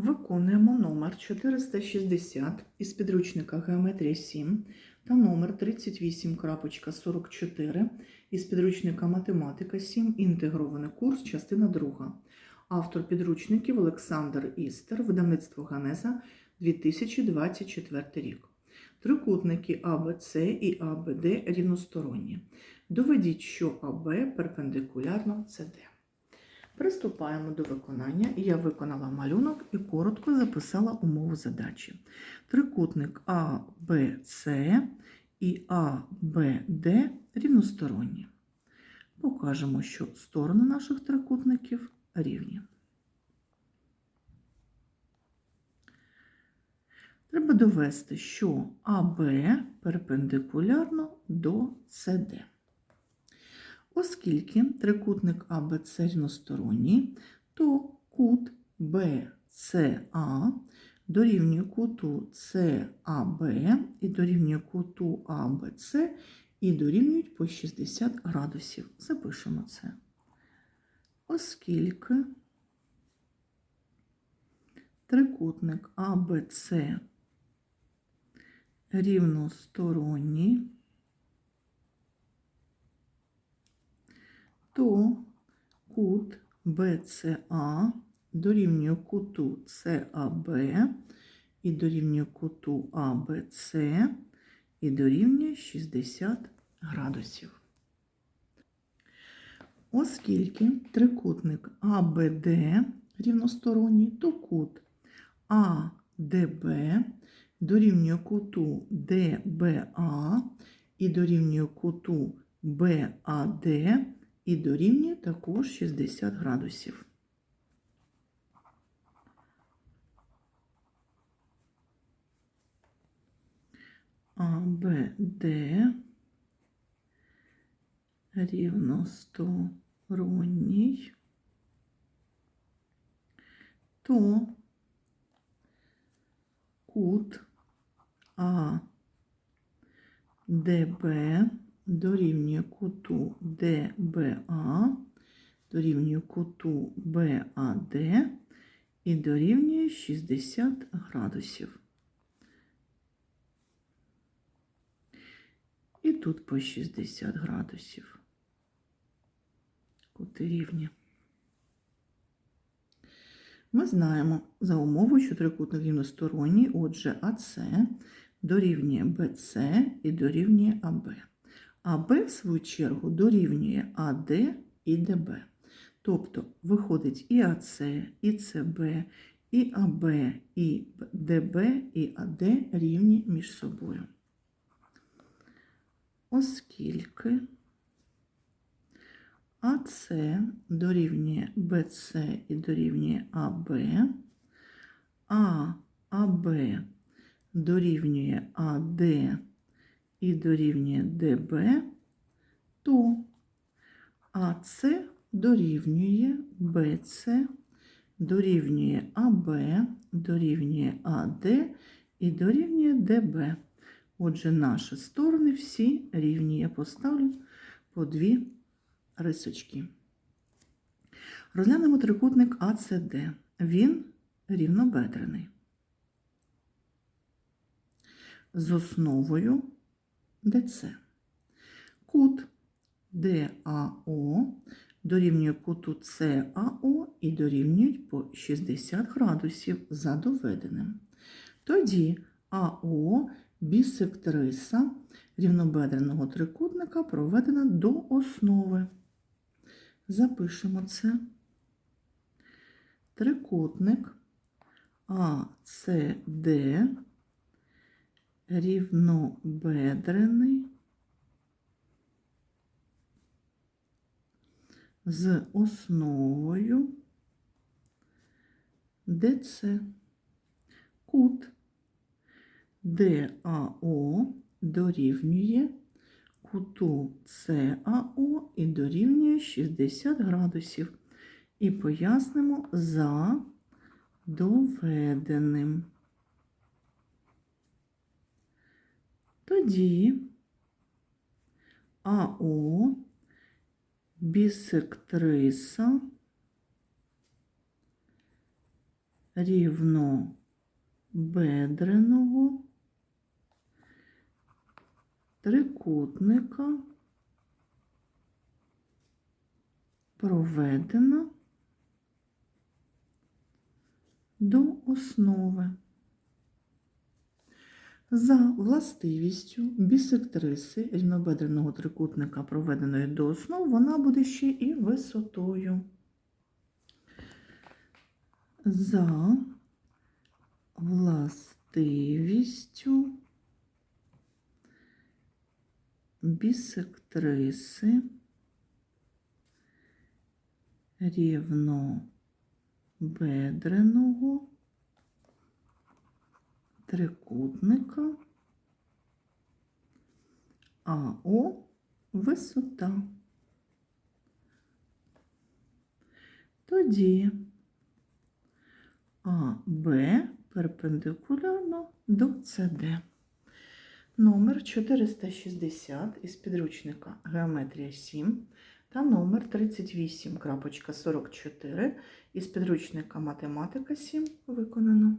Виконуємо номер 460 із підручника Геометрія 7 та номер 38.44 із підручника Математика 7. Інтегрований курс, частина 2. Автор підручників Олександр Істер, видавництво Ганеза 2024 рік. Трикутники АБЦ і АБД рівносторонні. Доведіть, що АБ перпендикулярно СД. Приступаємо до виконання. Я виконала малюнок і коротко записала умову задачі. Трикутник АБЦ і АБД рівносторонні. Покажемо, що сторони наших трикутників рівні. Треба довести, що АБ перпендикулярно до СД. Оскільки трикутник АБЦ рівносторонній, то кут BCA дорівнює куту CAB і дорівнює куту ABC і дорівнюють по 60 градусів. Запишемо це. Оскільки трикутник АБЦ рівносторонній, то кут BCA дорівнює куту CAB і дорівнює куту ABC і дорівнює 60 градусів. Оскільки трикутник АБД рівносторонній, то кут АДБ дорівнює куту ДБА і дорівнює куту БАД і дорівнює також 60 градусів. АБД рівносторонній, то кут АДБ дорівнює куту ДБА, дорівнює куту БАД і дорівнює 60 градусів. І тут по 60 градусів. Кути рівні. Ми знаємо за умовою, що трикутник рівносторонній, отже, АС дорівнює БЦ і дорівнює АБ. АБ, в свою чергу, дорівнює АД і ДБ. Тобто виходить і АС, і ЦБ, і АБ, і ДБ, і АД рівні між собою. Оскільки АС дорівнює БЦ і дорівнює АБ, а АБ дорівнює АД і дорівнює ДБ, то АС дорівнює БЦ, дорівнює АБ, дорівнює АД і дорівнює ДБ. Отже, наші сторони всі рівні. Я поставлю по дві рисочки. Розглянемо трикутник АЦД. Він рівнобедрений. З основою ДЦ. Кут ДАО дорівнює куту САО і дорівнюють по 60 градусів за доведеним. Тоді АО бісектриса рівнобедреного трикутника проведена до основи. Запишемо це. Трикутник АЦД рівнобедрений з основою ДЦ. Кут ДАО дорівнює куту САО і дорівнює 60 градусів. І пояснимо за доведеним. Тоді АО бісектриса рівнобедреного трикутника проведена до основи. За властивістю бісектриси рівнобедреного трикутника, проведеної до основ, вона буде ще і висотою. За властивістю бісектриси рівнобедреного трикутника АО висота. Тоді АБ перпендикулярно до СД. Номер 460 із підручника Геометрія 7 та номер 38.44 із підручника Математика 7 виконано.